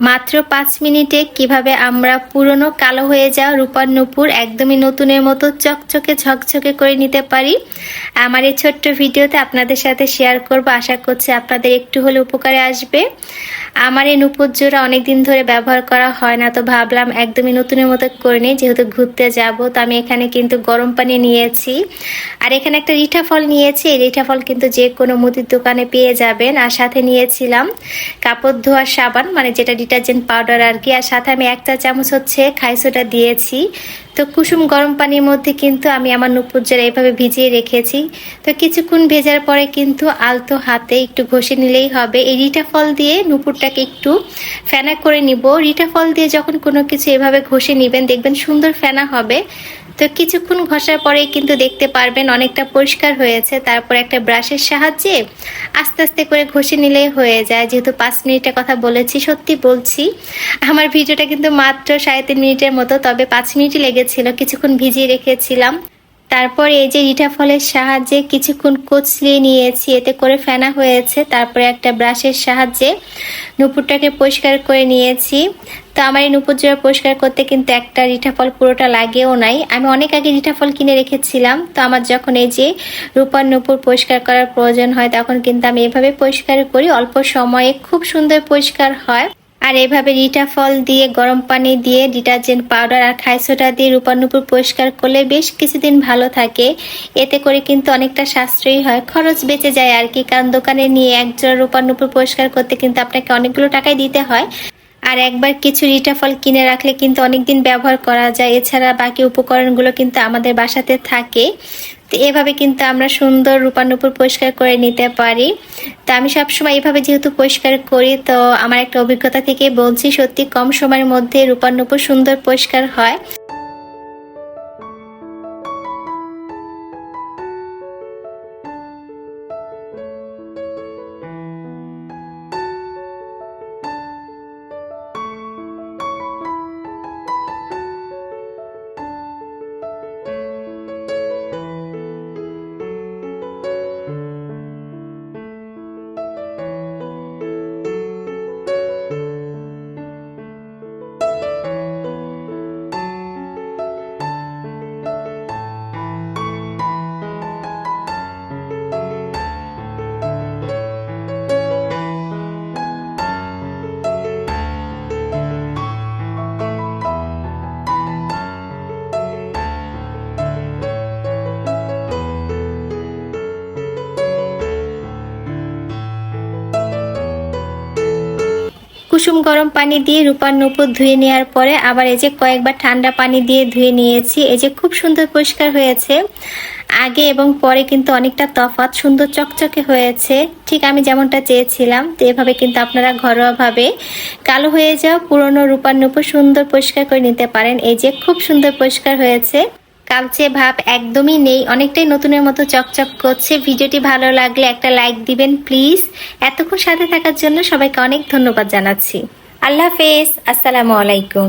মাত্র পাঁচ মিনিটে কীভাবে আমরা পুরনো কালো হয়ে যাওয়া রূপার নূপুর একদমই নতুনের মতো চকচকে ঝকঝকে করে নিতে পারি? আমার এই ছোট্ট ভিডিওতে আপনাদের সাথে শেয়ার করব। আশা করছি আপনাদের একটু হলে উপকারে আসবে। আমার এই নূপুর জোড়া অনেকদিন ধরে ব্যবহার করা হয় না, তো ভাবলাম একদমই নতুনের মতো করে নিই, যেহেতু ঘুরতে যাব, তো আমি এখানে কিন্তু গরম পানি নিয়েছি। আর এখানে একটা রিঠা ফল নিয়েছি, এই রিঠা ফল কিন্তু যে কোনো মুদির দোকানে পেয়ে যাবেন। আর সাথে নিয়েছিলাম কাপড় ধোয়ার সাবান মানে যেটা ডিটারজেন্ট পাউডার আর কি, আর সাথে আমি এক চা চামচ হচ্ছে খাইসোটা দিয়েছি। তো কুসুম গরম পানির মধ্যে কিন্তু আমি আমার নুপুর জেরা এভাবে ভিজিয়ে রেখেছি। তো কিছুক্ষণ ভেজার পরে কিন্তু আলতো হাতে একটু ঘষে নিলেই হবে। এই রিটা ফল দিয়ে নুপুরটাকে একটু ফেনা করে নিব। রিটা ফল দিয়ে যখন কোনো কিছু এভাবে ঘষে নেবেন, দেখবেন সুন্দর ফেনা হবে। তো কিছুক্ষণ ঘষার পরেই কিন্তু দেখতে পারবেন অনেকটা পরিষ্কার হয়েছে। তারপর একটা ব্রাশের সাহায্যে আস্তে আস্তে করে ঘষে নিলেই হয়ে যায়। যেহেতু পাঁচ মিনিটের কথা বলেছি, সত্যি বলছি, আমার ভিডিওটা কিন্তু মাত্র সাড়ে তিন মিনিটের মতো, তবে পাঁচ মিনিটই লেগেছিল, কিছুক্ষণ ভিজিয়ে রেখেছিলাম। তারপর এই যে রিঠা ফলের সাহায্যে কিছুক্ষণ কচলিয়ে নিয়েছি, এতে করে ফেনা হয়েছে। তারপরে একটা ব্রাশের সাহায্যে নুপুরটাকে পরিষ্কার করে নিয়েছি। তো আমার এই নুপুর জোড়া পরিষ্কার করতে কিন্তু একটা রিঠা ফল পুরোটা লাগেও নাই। আমি অনেক আগে রিঠা ফল কিনে রেখেছিলাম, তো আমার যখন এই যে রূপার নুপুর পরিষ্কার করার প্রয়োজন হয়, তখন কিন্তু আমি এভাবে পরিষ্কার করি, অল্প সময়ে খুব সুন্দর পরিষ্কার হয়। আর এভাবে রিটা ফল দিয়ে, গরম পানি দিয়ে, ডিটারজেন্ট পাউডার আর খাইসোটা দিয়ে রূপার নুপুর পরিষ্কার করলে বেশ কিছুদিন ভালো থাকে। এতে করে কিন্তু অনেকটা সাশ্রয়ী হয়, খরচ বেঁচে যায় আর কি। কারণ দোকানে নিয়ে একজোড়া রূপার নুপুর পরিষ্কার করতে কিন্তু আপনাকে অনেকগুলো টাকাই দিতে হয়। আর একবার কিছু রিটা ফল কিনে রাখলে কিন্তু অনেকদিন ব্যবহার করা যায়। এছাড়া বাকি উপকরণগুলো কিন্তু আমাদের বাসাতে থাকে। তো এভাবে কিন্তু আমরা সুন্দর রূপানুপুর পরিষ্কার করে নিতে পারি। তো আমি সবসময় এভাবে যেহেতু পরিষ্কার করি, তো আমার একটা অভিজ্ঞতা থেকে বলছি, সত্যি কম সময়ের মধ্যে রূপানুপুর সুন্দর পরিষ্কার হয়। কুসুম গরম পানি দিয়ে রূপার নুপুর ধুয়ে নেওয়ার পরে আবার এই যে কয়েকবার ঠান্ডা পানি দিয়ে ধুয়ে নিয়েছি। এই যে খুব সুন্দর পরিষ্কার হয়েছে। আগে এবং পরে কিন্তু অনেকটা তফাৎ, সুন্দর চকচকে হয়েছে। ঠিক আমি যেমনটা চেয়েছিলাম, তো এভাবে কিন্তু আপনারা ঘরোয়াভাবে কালো হয়ে যাওয়া পুরনো রূপার নুপুর সুন্দর পরিষ্কার করে নিতে পারেন। এই যে খুব সুন্দর পরিষ্কার হয়েছে। কালচে ভাব একদমই নেই। অনেকটাই নতুনের মতো চকচক করছে। ভিডিওটি ভালো লাগলে একটা লাইক দিবেন, প্লিজ। এতক্ষণ সাথে থাকার জন্য সবাইকে অনেক ধন্যবাদ জানাচ্ছি। আল্লাহ হাফেজ। আসসালামু আলাইকুম।